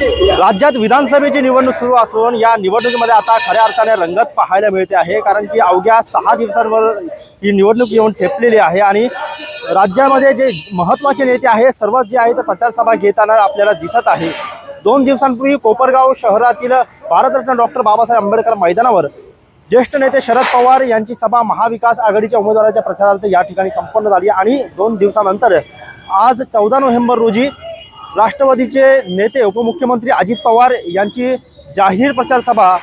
राज्यात विधानसभेची निवडणूक सुरू असून या निवडणुकीमध्ये आता खऱ्या अर्थाने रंगत पाहायला मिळते आहे कारण की अवघ्या सहा दिवसांवर ही निवडणूक येऊन ठेपलेली आहे आणि राज्यामध्ये जे महत्त्वाचे नेते आहे सर्वच जे आहे ते प्रचारसभा घेताना आपल्याला दिसत आहे. दोन दिवसांपूर्वी कोपरगाव शहरातील भारतरत्न डॉक्टर बाबासाहेब आंबेडकर मैदानावर ज्येष्ठ नेते शरद पवार यांची सभा महाविकास आघाडीच्या उमेदवाराच्या प्रचारार्थ या ठिकाणी संपन्न झाली आणि दोन दिवसानंतर आज चौदा नोव्हेंबर रोजी राष्ट्रवादीचे नेते उपमुख्यमंत्री अजित पवार यांची जाहीर प्रचार सभा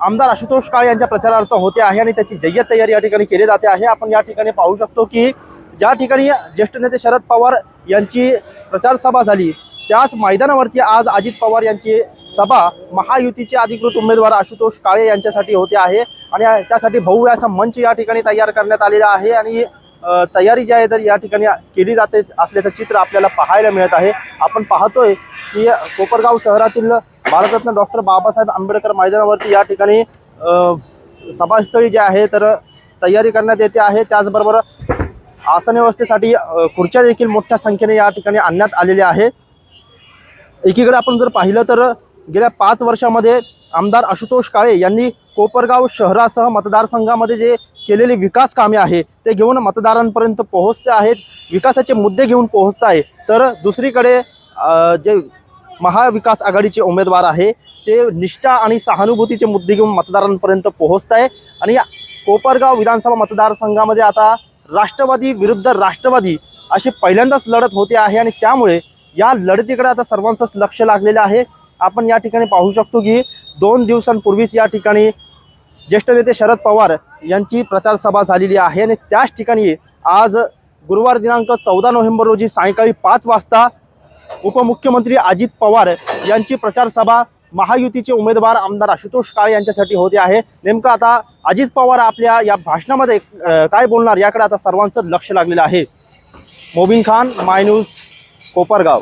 आमदार आशुतोष काळे यांच्या प्रचारार्थ होते आहे आणि त्याची जय्यत तयारी या ठिकाणी केली जाते आहे. आपण या ठिकाणी पाहू शकतो की ज्या ठिकाणी ज्येष्ठ नेते शरद पवार यांची प्रचार सभा झाली त्याच मैदानावरती आज अजित पवार यांची सभा महायुतीचे अधिकृत उमेदवार आशुतोष काळे यांच्यासाठी होते आहे. आणि त्यासाठी भव्य असा मंच या ठिकाणी तयार करण्यात आलेला आहे. आणि तयारी जी आहे तर या ठिकाणी केली जाते असल्याचं चित्र आपल्याला पाहायला मिळत आहे. आपण पाहतोय की कोपरगाव शहरातील भारतरत्न डॉक्टर बाबासाहेब आंबेडकर मैदानावरती या ठिकाणी सभास्थळी जे आहे तर तयारी करण्यात येते आहे. त्याचबरोबर आसन व्यवस्थेसाठी खुर्च्या देखील मोठ्या संख्येने या ठिकाणी आणण्यात आलेल्या आहे. एकीकडे आपण जर पाहिलं तर गेल्या पाच वर्षामध्ये आमदार आशुतोष काळे यांनी कोपरगाव शहरासह मतदारसंघामध्ये जे केलेली विकास कामे आहे ते घेऊन मतदारांपर्यंत पोहोचते आहेत विकासाचे मुद्दे घेऊन पोहोचत आहे. तर दुसरीकडे जे महाविकास आघाडीचे उमेदवार आहे ते निष्ठा आणि सहानुभूतीचे मुद्दे घेऊन मतदारांपर्यंत पोहोचत आहे. आणि कोपरगाव विधानसभा मतदारसंघामध्ये आता राष्ट्रवादी विरुद्ध राष्ट्रवादी अशी पहिल्यांदाच लढत होते आहे आणि त्यामुळे या लढतीकडे आता सर्वांचंच लक्ष लागलेलं आहे. आपण या ठिकाणी पाहू शकतो की दोन दिवसांपूर्वीच या ठिकाणी ज्येष्ठ नेते शरद पवार यांची प्रचारसभा झालेली आहे आणि त्याच ठिकाणी आज गुरुवार दिनांक चौदा नोव्हेंबर रोजी सायंकाळी पाच वाजता उपमुख्यमंत्री अजित पवार यांची प्रचारसभा महायुतीचे उमेदवार आमदार आशुतोष काळे यांच्यासाठी होते आहे. नेमकं आता अजित पवार आपल्या या भाषणामध्ये काय बोलणार याकडे आता सर्वांचं लक्ष लागलेलं आहे. Mobin Khan my news Kopargaon.